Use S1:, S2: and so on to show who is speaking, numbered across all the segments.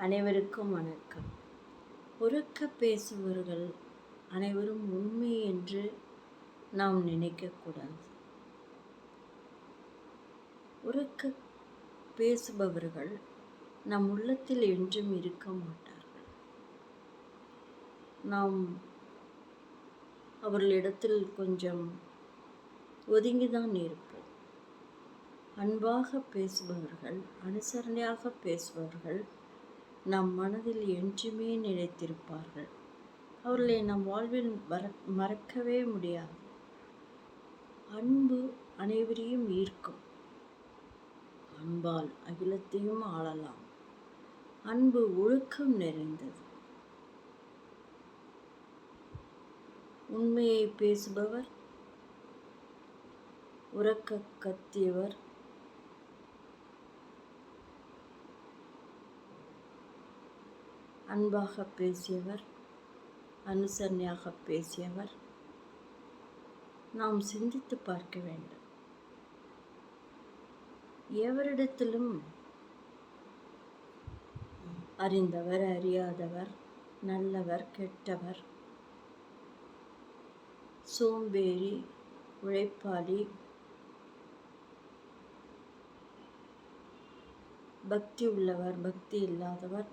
S1: அனைவருக்கும் வணக்கம். உறக்க பேசுபவர்கள் அனைவரும் உண்மை என்று நாம் நினைக்கக்கூடாது. உறக்க பேசுபவர்கள் நம் உள்ளத்தில் என்றும் இருக்க மாட்டார்கள். நாம் அவர்களிடத்தில் கொஞ்சம் ஒதுங்கிதான் இருப்போம். அன்பாக பேசுபவர்கள் அனுசரணையாக பேசுபவர்கள் நம் மனதில் என்றுமே நிலைத்திருப்பார்கள். அவர்களை நம் வாழ்வில் மற மறக்கவே முடியாது. அன்பு அனைவரையும் ஈர்க்கும். அன்பால் அகிலத்தையும் ஆளலாம். அன்பு ஒழுக்கம் நிறைந்தது. உண்மையை பேசுபவர் உறக்க கத்தியவர் அன்பாக பேசியவர் அனுசரணையாக பேசியவர் நாம் சிந்தித்து பார்க்க வேண்டும். எவரிடத்திலும் அறிந்தவர் அறியாதவர் நல்லவர் கெட்டவர் சோம்பேறி உழைப்பாளி பக்தி உள்ளவர் பக்தி இல்லாதவர்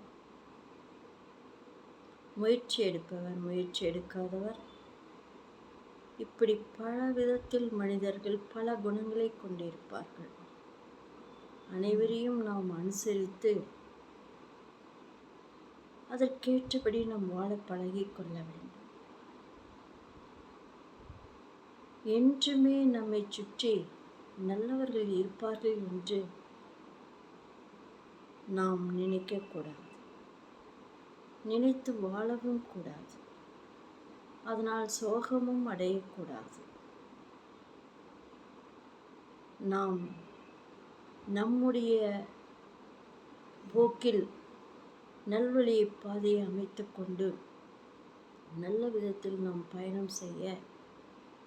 S1: முயற்சி எடுப்பவர் முயற்சி எடுக்காதவர். இப்படி பல விதத்தில் மனிதர்கள் பல குணங்களை கொண்டிருப்பார்கள். அனைவரையும் நாம் அனுசரித்து அதற்கேற்றபடி நாம் வாழ பழகி கொள்ள வேண்டும். என்றுமே நம்மை சுற்றி நல்லவர்கள் இருப்பார்கள் என்று நாம் நினைக்கக்கூடாது நினைத்து வாழவும் கூடாது. அதனால் சோகமும் அடையக்கூடாது. நாம் நம்முடைய போக்கில் நல்வழியை பாதையை அமைத்து கொண்டு நல்ல விதத்தில் நாம் பயணம் செய்ய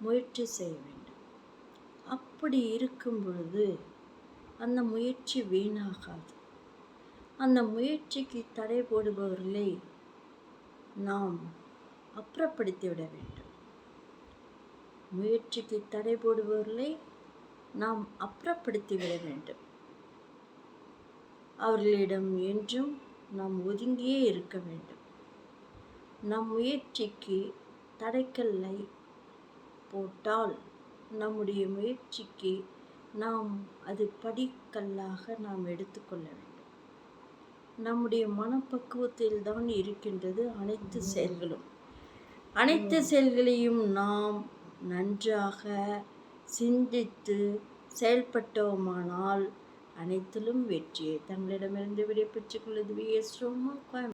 S1: முயற்சி செய்ய வேண்டும். அப்படி இருக்கும் பொழுது அந்த முயற்சி வீணாகாது. அந்த முயற்சிக்கு தடை போடுபவர்களை நாம் அப்புறப்படுத்திவிட வேண்டும். முயற்சிக்கு தடை போடுபவர்களை நாம் அப்புறப்படுத்திவிட வேண்டும். அவர்களிடம் என்றும் நாம் ஒதுங்கியே இருக்க வேண்டும். நம் முயற்சிக்கு தடைக்கல்லை போட்டால் நம்முடைய முயற்சிக்கு நாம் அது படிக்கல்லாக நாம் எடுத்துக்கொள்ள வேண்டும். நம்முடைய மனப்பக்குவத்தில் தான் இருக்கின்றது அனைத்து செயல்களும். அனைத்து செயல்களையும் நாம் நன்றாக சிந்தித்து செயல்பட்டோமானால் அனைத்திலும் வெற்றியை தங்களிடமிருந்து விடைபெற்றுக் கொள்வது வி எஸ் ரோமா